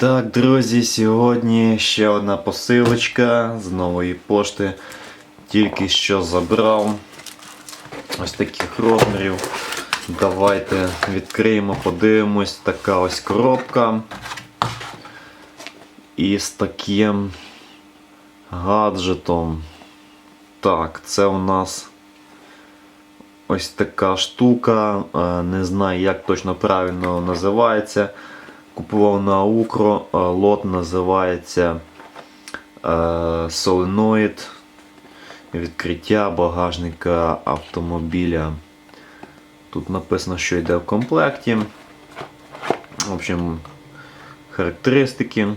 Так, друзі, сьогодні ще одна посилочка з нової пошти. Тільки що забрав ось таких розмірів. Давайте відкриємо, подивимось. Така ось коробка. І з таким гаджетом. Так, це у нас ось така штука. е, Не знаю, як точно правильно називається. Купував на Укро, е, лот називається соленоїд відкриття багажника автомобіля. Тут написано, що йде в комплекті. В общем, характеристики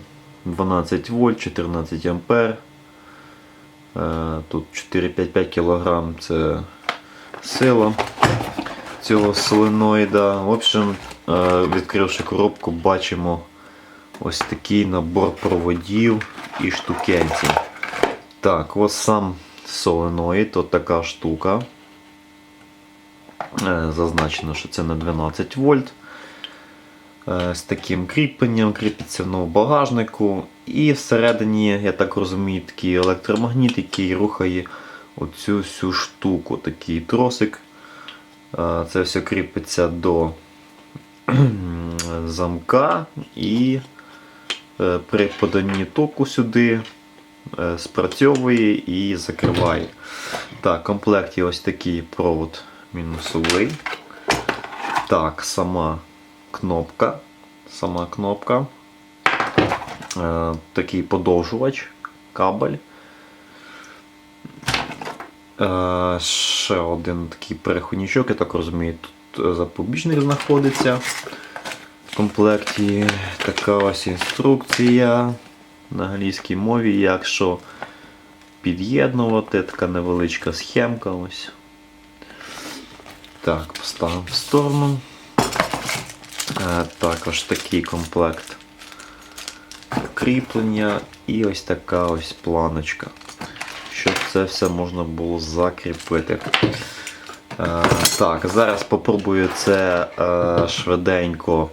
12 вольт, 14 ампер. Е, Тут 4-5-5 кг це сила цього соленоїда. В общем, відкривши коробку, бачимо ось такий набор проводів і штукенців. Так, ось сам соленоїд, от така штука. Е, Зазначено, що це на 12 вольт. Е, З таким кріпленням кріпиться в багажнику. І всередині, я так розумію, такий електромагніт, який рухає оцю всю штуку, такий тросик. Е, Це все кріпиться до замка і е, при поданні току сюди е, спрацьовує і закриває. Так, в комплекті ось такий провод мінусовий. Так, сама кнопка. Сама кнопка. Е, Такий подовжувач, кабель. Ще один такий переходничок, я так розумію, тут запобіжник знаходиться. В комплекті така ось інструкція на англійській мові, як що під'єднувати, така невеличка схемка. ось. Так, поставимо в сторону. Е, Також такий комплект кріплення і ось така ось планочка щоб це все можна було закріпити. Е, так, зараз спробую це е, швиденько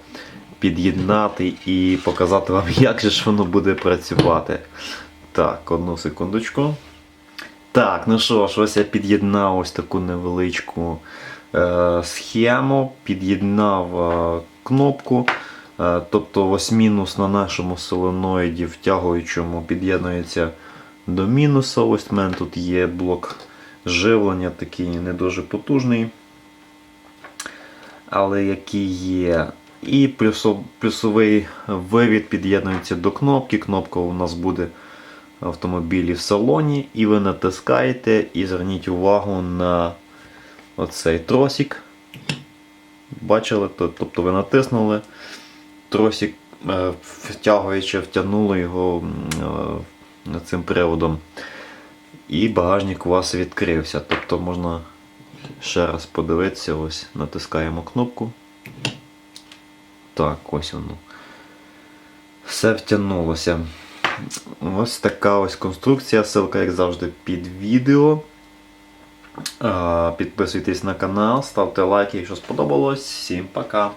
під'єднати і показати вам, як же ж воно буде працювати. Так, одну секундочку. Так, ну що ж, ось я під'єднав ось таку невеличку е, схему, під'єднав е, кнопку. Е, тобто ось мінус на нашому соленоїді втягуючому під'єднується до мінуса. Ось в мене тут є блок живлення, такий не дуже потужний, але який є. І плюсовий вивід під'єднується до кнопки. Кнопка у нас буде в автомобілі в салоні, і ви натискаєте і зверніть увагу на оцей тросик. Бачили? Тобто ви натиснули, тросик е, втягуючи, втягнули його е, цим приводом. І багажник у вас відкрився. Тобто можна ще раз подивитися, ось натискаємо кнопку. Так, ось воно. Все втягнулося. Ось така ось конструкція. Ссылка, як завжди, під відео. Підписуйтесь на канал, ставте лайки, якщо сподобалось. Всім пока!